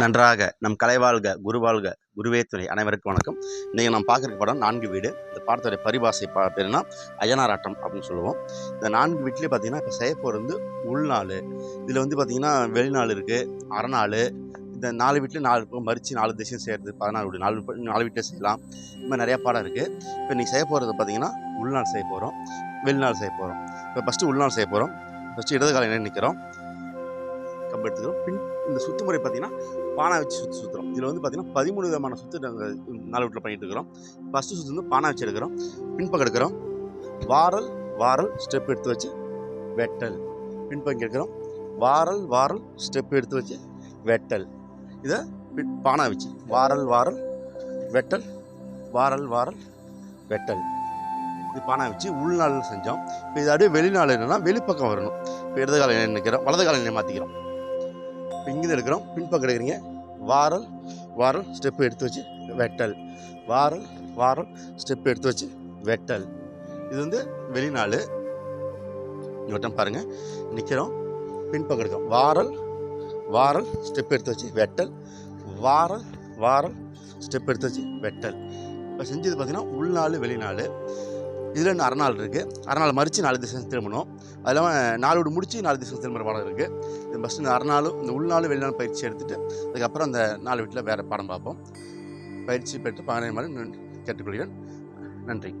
நன்றாக நம் கலைவாழ்க குருவாழ்க குருவே துணை. அனைவருக்கும் வணக்கம். இன்றைக்கி நாம் பார்க்குற படம் நான்கு வீடு. இந்த பாடத்துடைய பரிபாசை பா பேருனா அயனாராட்டம் அப்படின்னு சொல்லுவோம். இந்த நான்கு வீட்லேயே பார்த்தீங்கன்னா இப்போ செய்ய போகிறது வந்து உள்நாள் இதில் வந்து பார்த்திங்கன்னா வெளிநாள் இருக்குது அறநாள் இந்த நாலு வீட்டில் நாலு பக்கம் மறித்து நாலு திசையும் செய்கிறது பதினாலு வீடு. நாலு நாலு வீட்டில் செய்யலாம். இது மாதிரி நிறையா பாடம் இருக்குது இப்போ இன்றைக்கி செய்ய போகிறது பார்த்தீங்கன்னா உள்நாள் செய்ய போகிறோம் வெளிநாள் செய்ய போகிறோம் இப்போ ஃபஸ்ட்டு உள்நாள் செய்ய போகிறோம் ஃபஸ்ட்டு இடது காலையில் நிற்கிறோம் கம்பு எடுத்துக்கிறோம். பின் இந்த சுத்து முறை பார்த்தீங்கன்னா பானை வச்சு சுற்றி சுற்றுறோம் இதில் வந்து பார்த்தீங்கன்னா பதிமூணு விதமான சுற்று நாங்கள் நாலு வீட்டில் பண்ணிட்டு இருக்கிறோம். ஃபஸ்ட்டு சுற்று வந்து பானை வச்சு எடுக்கிறோம். பின்பக்கம் எடுக்கிறோம். வாரல் வாரல் ஸ்டெப் எடுத்து வச்சு வெட்டல். பின்பக்கம் எடுக்கிறோம். வாரல் வாரல் ஸ்டெப் எடுத்து வச்சு வெட்டல். இதை பின் பானை வச்சு. வாரல் வாரல் வெட்டல். வாரல் வாரல் வெட்டல். இது பானை வச்சு உள்நாள் செஞ்சோம். இப்போ இது அப்படியே வெளிநாள் என்னென்னா வெளிப்பக்கம் வரணும். இப்போ இடது காலையில் நினைக்கிறோம் வலது காலையில் மாற்றிக்கிறோம் இப்போ இங்கேருந்து எடுக்கிறோம். பின்பக்கம் எடுக்கிறீங்க வாரல் வாரல் ஸ்டெப்பு எடுத்து வச்சு வெட்டல். வாரல் வாரல் ஸ்டெப் எடுத்து வச்சு வெட்டல். இது வந்து வெளிநாள். இவட்டம் பாருங்கள் நிற்கிறோம் பின்பக்கம் எடுக்கிறோம். வாரல் வாரல் ஸ்டெப் எடுத்து வச்சு வெட்டல். வாரல் வாரல் ஸ்டெப் எடுத்து வச்சு வெட்டல். இப்போ செஞ்சது பார்த்திங்கன்னா உள்நாள் வெளிநாள். இதில் இன்னும் அரைநாள் இருக்குது அரைநாள் மறித்து நாலு திசை திரும்பணும். அது இல்லாமல் நாலு வீடு முடித்து நாலு திசை திரும்புகிற பாடம் இருக்குது இது ஃபஸ்ட்டு இந்த அரைநாளும் இந்த உள்நாளும் வெளிநாள் பயிற்சி எடுத்துகிட்டு அதுக்கப்புறம் அந்த நாலு வீட்டில் வேறு பாடம் பார்ப்போம். பயிற்சி பெற்று பதினேழு மாதிரி கேட்டுக்கொள்கிறேன். நன்றி.